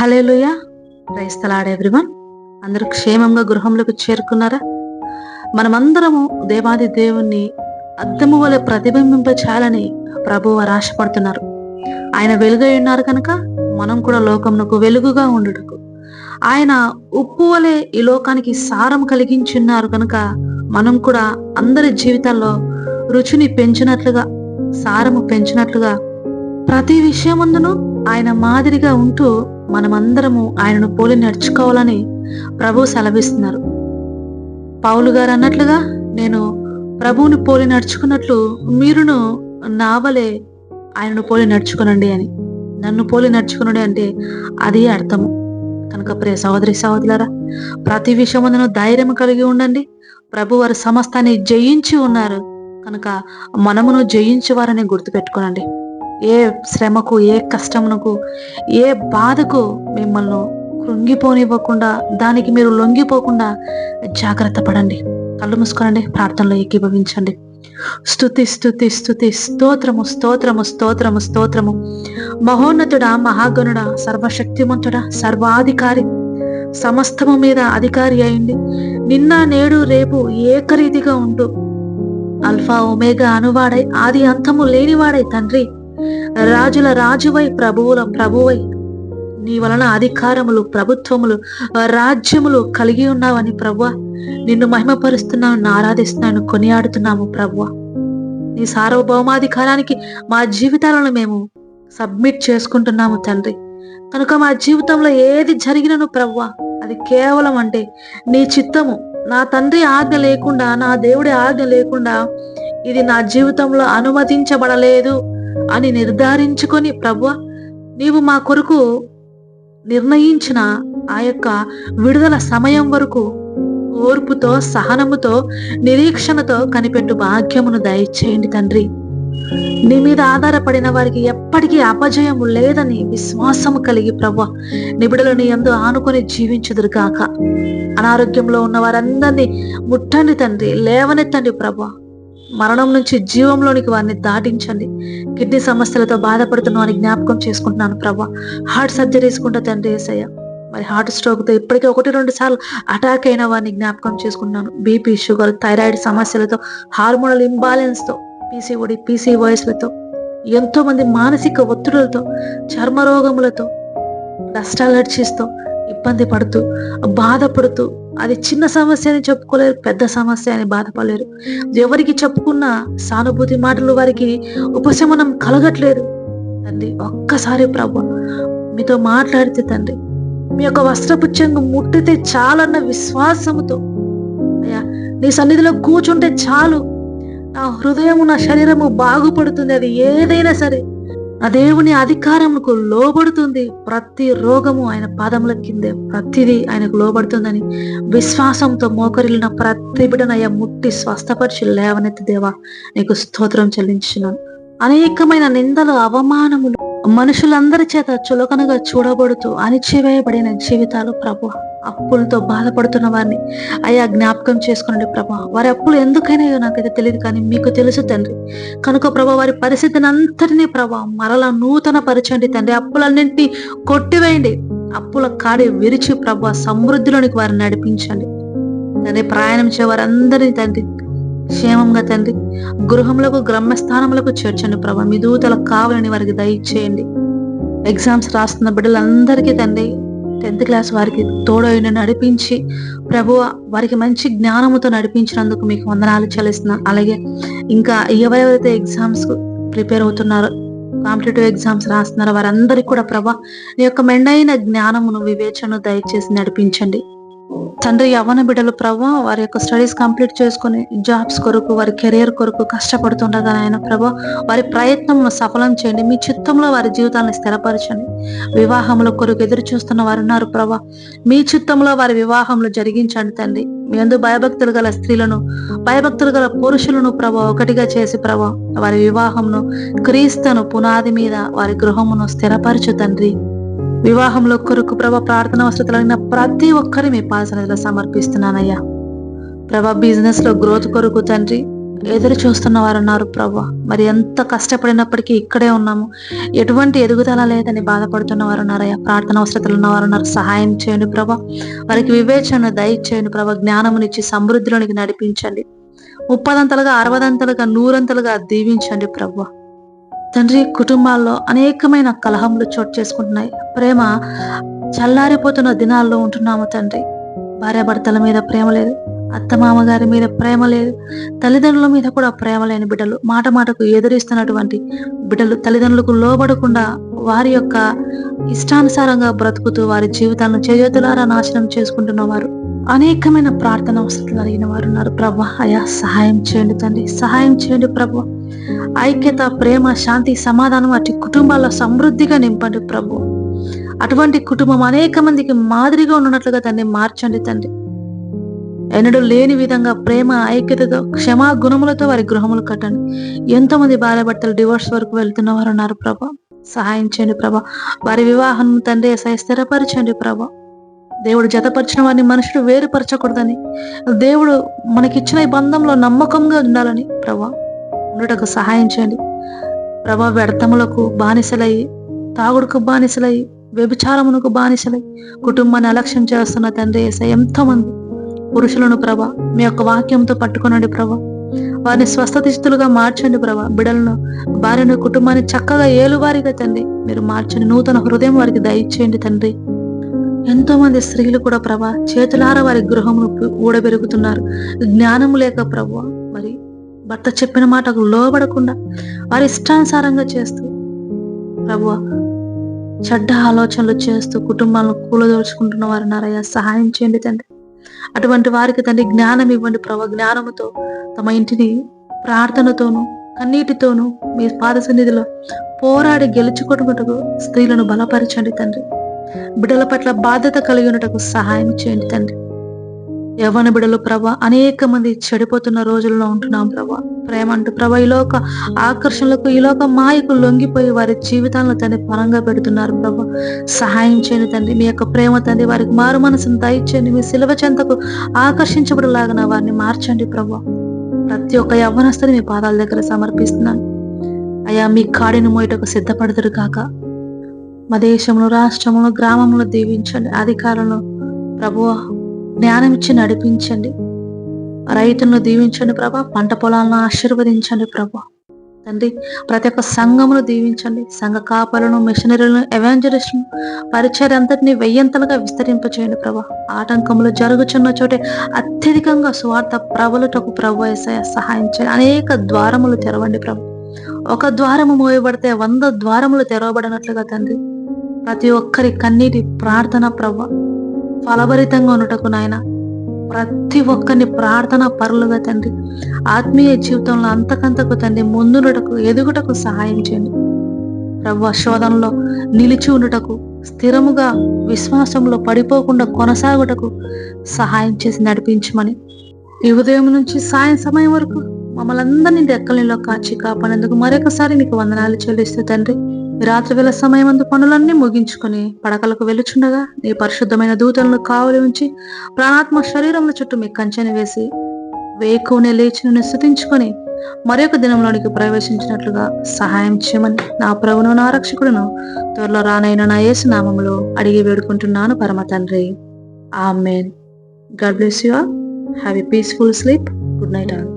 Hallelujah క్రైస్తలాడ్ everyone. అందరూ క్షేమంగా గృహంలోకి చేరుకున్నారా? మనమందరము దేవాది దేవుణ్ణి అద్దము వలె ప్రతిబింబింపచాలని ప్రభువు వారు ఆశపడుతున్నారు. ఆయన వెలుగై ఉన్నారు కనుక మనం కూడా లోకమునకు వెలుగుగా ఉండుటకు. ఆయన ఉప్పు వలె ఈ లోకానికి సారం కలిగించున్నారు కనుక మనం కూడా అందరి జీవితాల్లో రుచిని పెంచినట్లుగా సారము పెంచినట్లుగా ప్రతి విషయమందును ఆయన మాదిరిగా ఉంటూ మనమందరము ఆయనను పోలి నడుచుకోవాలని ప్రభు సెలవిస్తున్నారు. పౌలు గారు అన్నట్లుగా నేను ప్రభువుని పోలి నడుచుకున్నట్లు మీరును నా వలె ఆయనను పోలి నడుచుకునండి అని. నన్ను పోలి నడుచుకునండి అంటే అది అర్థము. కనుక ప్రియ సహోదరి సహోదరులరా ప్రతి విషయముందును ధైర్యం కలిగి ఉండండి. ప్రభు వారు సమస్తాన్ని జయించి ఉన్నారు. కనుక మనమును జయించేవారని గుర్తుపెట్టుకోనండి. ఏ శ్రమకు ఏ కష్టమునకు ఏ బాధకు మిమ్మల్ని కృంగిపోనివ్వకుండా దానికి మీరు లొంగిపోకుండా జాగ్రత్త పడండి. కళ్ళు మూసుకోనండి ప్రార్థనలో ఏకీభవించండి. స్తుతి స్థుతి స్తుతి స్తోత్రము స్తోత్రము స్తోత్రము స్తోత్రము. మహోన్నతుడా మహాగణుడా సర్వశక్తిమంతుడా సర్వాధికారి సమస్తము మీద అధికారి అయింది నిన్న నేడు రేపు ఏకరీతిగా ఉంటూ అల్ఫా ఒమేగా అనువాడై ఆది అంతము లేనివాడై తండ్రి. రాజుల రాజువై ప్రభువుల ప్రభువై నీ వలన అధికారములు ప్రభుత్వములు రాజ్యములు కలిగి ఉన్నావని ప్రభువ నిన్ను మహిమపరుస్తున్నాను ఆరాధిస్తున్నాను కొనియాడుతున్నాము ప్రభువ నీ సార్వభౌమాధికారానికి మా జీవితాలను మేము సబ్మిట్ చేసుకుంటున్నాము తండ్రి. కనుక మా జీవితంలో ఏది జరిగినను ప్రవ్వ అది కేవలం అంటే నీ చిత్తము నా తండ్రి ఆజ్ఞ లేకుండా నా దేవుడి ఆజ్ఞ లేకుండా ఇది నా జీవితంలో అనుమతించబడలేదు. అని నిర్ధారించుకొని ప్రభు నీవు మా కొరకు నిర్ణయించిన ఆ యొక్క విడుదల సమయం వరకు ఓర్పుతో సహనముతో నిరీక్షణతో కనిపెట్టు భాగ్యమును దయచేయండి తండ్రి. నీ మీద ఆధారపడిన వారికి ఎప్పటికీ అపజయము లేదని విశ్వాసము కలిగి ప్రభు నిబిడలు నీ ఎందు ఆనుకొని జీవించుదురు కాక అనారోగ్యంలో ఉన్న వారందరినీ ముట్టండి తండ్రి లేవనెత్తండి ప్రభా. మరణం నుంచి జీవంలోనికి వారిని దాటించండి. కిడ్నీ సమస్యలతో బాధపడుతున్న వారిని జ్ఞాపకం చేసుకుంటున్నాను ప్రభా. హార్ట్ సర్జరీస్ కుంటా తండ్రి వేసయ్య మరి హార్ట్ స్ట్రోక్తో ఇప్పటికే ఒకటి రెండు సార్లు అటాక్ అయిన వారిని జ్ఞాపకం చేసుకుంటున్నాను. బీపీ షుగర్ థైరాయిడ్ సమస్యలతో హార్మోనల్ ఇంబాలెన్స్తో పీసీఓడి పీసీ ఎంతో మంది మానసిక ఒత్తిడులతో చర్మ రోగములతో డస్ట్ అలర్జీస్తో ఇబ్బంది పడుతూ బాధపడుతూ అది చిన్న సమస్య అని చెప్పుకోలేరు పెద్ద సమస్య అని బాధపడలేరు. ఎవరికి చెప్పుకున్న సానుభూతి మాటలు వారికి ఉపశమనం కలగట్లేదు. తండ్రి ఒక్కసారి ప్రభు మీతో మాట్లాడితే తండ్రి మీ యొక్క వస్త్రపు చెంగు ముట్టితే చాలన్న విశ్వాసముతో అయ్యా నీ సన్నిధిలో కూర్చుంటే చాలు. నా హృదయము నా శరీరము బాగుపడుతుంది అది ఏదైనా సరే. ఆ దేవుని అధికారముకు లోబడుతుంది. ప్రతి రోగము ఆయన పాదముల కిందే ప్రతిదీ ఆయనకు లోబడుతుందని విశ్వాసంతో మోకరిల్లిన ప్రతి బిడనయ్య ముట్టి స్వస్థపరిచి లేవనెత్తి దేవా నీకు స్తోత్రం చెల్లించున్నాను అనేకమైన నిందలు అవమానములు మనుషులందరి చేత చులకనగా చూడబడుతూ అణిచివేయబడిన జీవితాలు ప్రభు అప్పులతో బాధపడుతున్న వారిని అయ్యా జ్ఞాపకం చేసుకునండి ప్రభా. వారి అప్పులు ఎందుకైనాయో నాకైతే తెలియదు కానీ మీకు తెలుసు తండ్రి. కనుక ప్రభా వారి పరిస్థితిని అంతటినీ ప్రభా మరలా నూతన పరచండి తండ్రి. అప్పులన్నింటినీ కొట్టివేయండి. అప్పుల కాడి విరిచి ప్రభా సమృద్ధిలోనికి వారిని నడిపించండి. తండ్రి ప్రయాణం చేవారందరినీ తండ్రి క్షేమంగా తండ్రి గృహములకు గ్రహ్మస్థానములకు చేర్చండి ప్రభా. మీ దూతలకు కావాలని వారికి దయచేయండి. ఎగ్జామ్స్ రాస్తున్న బిడ్డలందరికీ తండ్రి టెన్త్ క్లాస్ వారికి తోడైన నడిపించి ప్రభువ వారికి మంచి జ్ఞానముతో నడిపించినందుకు మీకు వందనాలు చెల్లిస్తున్నా. అలాగే ఇంకా ఎవరెవరైతే ఎగ్జామ్స్ ప్రిపేర్ అవుతున్నారో కాంపిటేటివ్ ఎగ్జామ్స్ రాస్తున్నారో వారందరికీ కూడా ప్రభా నీ యొక్క మెండైన జ్ఞానమును వివేచనను దయచేసి నడిపించండి. తండ్రి యవ్వన బిడ్డలు ప్రభా వారి యొక్క స్టడీస్ కంప్లీట్ చేసుకుని జాబ్స్ కొరకు వారి కెరియర్ కొరకు కష్టపడుతుండగా ఆయన ప్రభా వారి ప్రయత్నం సఫలం చేయండి. మీ చిత్తంలో వారి జీవితాలను స్థిరపరచండి. వివాహముల కొరకు ఎదురు చూస్తున్న వారు ఉన్నారు ప్రభా. మీ చిత్తంలో వారి వివాహంలో జరిగించండి తండ్రి. మీ అందు భయభక్తులు గల స్త్రీలను భయభక్తులు గల పురుషులను ప్రభా ఒకటిగా చేసి ప్రభా వారి వివాహంను క్రీస్తును పునాది మీద వారి గృహమును స్థిరపరచు తండ్రి. వివాహంలో కొరకు ప్రభా ప్రార్థన అవసరతలైన ప్రతి ఒక్కరి మీ పాదసన్నిధిలో సమర్పిస్తున్నానయ్యా. ప్రభా బిజినెస్లో గ్రోత్ కొరకు తండ్రి ఎదురు చూస్తున్న వారు ఉన్నారు ప్రభా. మరి ఎంత కష్టపడినప్పటికీ ఇక్కడే ఉన్నాము. ఎటువంటి ఎదుగుదల లేదని బాధపడుతున్న వారు ఉన్నారయ్యా. ప్రార్థన అవసరతలు ఉన్నవారు ఉన్నారు. సహాయం చేయండి ప్రభా. వారికి వివేచన దయచేయండి ప్రభా. జ్ఞానమునిచ్చి సమృద్ధిలోనికి నడిపించండి. ముప్పదంతలుగా అరవదంతలుగా నూరంతలుగా దీవించండి ప్రభా. తండ్రి కుటుంబాల్లో అనేకమైన కలహములు చోటు చేసుకుంటున్నాయి. ప్రేమ చల్లారిపోతున్న దినాల్లో ఉంటున్నాము తండ్రి. భార్యాభర్తల మీద ప్రేమ లేదు. అత్తమామ గారి మీద ప్రేమ లేదు. తల్లిదండ్రుల మీద కూడా ప్రేమ లేని బిడ్డలు మాట మాటకు ఎదురిస్తున్నటువంటి బిడ్డలు తల్లిదండ్రులకు లోబడకుండా వారి యొక్క ఇష్టానుసారంగా బ్రతుకుతూ వారి జీవితాలను చేతులారా నాశనం చేసుకుంటున్న వారు. అనేకమైన ప్రార్థన అవసరం కలిగిన వారు ఉన్నారు. ప్రభా అయా సహాయం చేయండి తండ్రి. సహాయం చేయండి ప్రభు. ఐక్యత ప్రేమ శాంతి సమాధానం అటు కుటుంబాల్లో సమృద్ధిగా నింపండి ప్రభు. అటువంటి కుటుంబం అనేక మందికి మాదిరిగా ఉన్నట్లుగా దాన్ని మార్చండి తండ్రి. ఎన్నడూ లేని విధంగా ప్రేమ ఐక్యతతో క్షమా గుణములతో వారి గృహములు కట్టండి. ఎంతో మంది భర్తలు డివోర్స్ వరకు వెళ్తున్న వారు ఉన్నారు ప్రభా. సహాయం చేయండి ప్రభా. వారి వివాహం తండ్రి స్థిరపరచండి ప్రభా. దేవుడు జతపరిచిన వారిని మనుషుడు వేరుపరచకూడదని. దేవుడు మనకిచ్చిన ఈ బంధంలో నమ్మకంగా ఉండాలని ప్రభా. ఉండటకు సహాయం చేయండి. ప్రభా వ్యర్థములకు బానిసలై తాగుడుకు బానిసలై వ్యభిచారమునకు బానిసలై కుటుంబాన్ని అలక్ష్యం చేస్తున్న తండ్రి ఎంతో ఎంతోమంది పురుషులను ప్రభ మీ యొక్క వాక్యంతో పట్టుకునండి ప్రభ. వారిని స్వస్థతిస్తులుగా మార్చండి ప్రభ. బిడలను భార్యను కుటుంబాన్ని చక్కగా ఏలువారిగా తండ్రి మీరు మార్చండి. నూతన హృదయం వారికి దయచేయండి తండ్రి. ఎంతో మంది స్త్రీలు కూడా ప్రభ చేతులార వారి గృహమును ఊడబెరుగుతున్నారు. జ్ఞానం లేక ప్రభు భర్త చెప్పిన మాటకు లోబడకుండా వారి ఇష్టానుసారంగా చేస్తూ ప్రభు చెడ్డ ఆలోచనలు చేస్తూ కుటుంబాలను కూలదోల్చుకుంటున్న వారు నారయ్య సహాయం చేయండి తండ్రి. అటువంటి వారికి తండ్రి జ్ఞానం ఇవ్వండి ప్రభు. జ్ఞానముతో తమ ఇంటిని ప్రార్థనతోనూ కన్నీటితోనూ మీ పాద సన్నిధిలో పోరాడి గెలుచుకొట్టుకుంటకు స్త్రీలను బలపరచండి తండ్రి. బిడ్డల పట్ల బాధ్యత కలిగి సహాయం చేయండి తండ్రి. యవన బిడలు ప్రభ అనేక మంది చెడిపోతున్న రోజుల్లో ఉంటున్నాం ప్రభా. ప్రేమ అంటూ ప్రభ లోక ఆకర్షణలకు ఈలోక మాయకు లొంగిపోయి వారి జీవితాలను తండ్రి పరంగా పెడుతున్నారు ప్రభ. సహాయం చేయని తండ్రి మీ యొక్క ప్రేమ తండ్రి వారికి మారు మనసును దయచేయండి మీ శిలవ చెంతకు ఆకర్షించబడలాగిన వారిని మార్చండి ప్రభా. ప్రతి ఒక్క యవ్వనస్తుని మీ పాదాల దగ్గర సమర్పిస్తున్నాను. అయ్యా మీ కాడిని మోయటకు సిద్ధపడదురు కాక మా దేశంలో రాష్ట్రంలో గ్రామంలో దీవించండి. అధికారంలో ప్రభు జ్ఞానం ఇచ్చి నడిపించండి. రైతులను దీవించండి ప్రభా. పంట పొలాలను ఆశీర్వదించండి ప్రభా. తండ్రి ప్రతి ఒక్క సంఘమును దీవించండి. సంఘ కాపలను మిషనరీలను ఎవాంజలిస్టును పరిచయం అంతటిని వెయ్యంతలుగా విస్తరింపచేయండి ప్రభా. ఆటంకములు జరుగుచున్న చోటే అత్యధికంగా స్వార్థ ప్రబలుటకు ప్రభు సహాయం చేయండి. అనేక ద్వారములు తెరవండి ప్రభు. ఒక ద్వారము మోయబడితే వంద ద్వారములు తెరవబడినట్లుగా తండ్రి ప్రతి ఒక్కరి కన్నీటి ప్రార్థన ప్రభు. ఫలభరితంగా ఉండటకు నాయన ప్రతి ఒక్కరిని ప్రార్థన పరులుగా తండ్రి. ఆత్మీయ జీవితంలో అంతకంతకు తండ్రి ముందునటకు ఎదుగుటకు సహాయం చేయండి. ప్రభు శోధనలో నిలిచి ఉండుటకు స్థిరముగా విశ్వాసంలో పడిపోకుండా కొనసాగుటకు సహాయం చేసి నడిపించమని ఈ ఉదయం నుంచి సాయం సమయం వరకు మమ్మల్ని అందరినీ రెక్కలలో కాచి కాపాడేందుకు మరొకసారి నీకు వందనాలు చెల్లిస్తూ తండ్రి. రాత్రివేళ సమయమందు పనులన్నీ ముగించుకొని పడకలకు వెళ్ళుచుండగా నీ పరిశుద్ధమైన దూతలను కావలి ఉంచి ప్రాణాత్మ శరీరముల చుట్టూ మీ కంచెని వేసి వేకునే లేచి నన్ను స్థుతించుకొని మరొక దినంలోనికి ప్రవేశించినట్లుగా సహాయం చేయమని నా ప్రభును నా రక్షకుడును త్వరలో రానైన నా యేసు నామములో అడిగి వేడుకుంటున్నాను పరమ తండ్రి. Amen God bless you have a peaceful sleep. Good night all.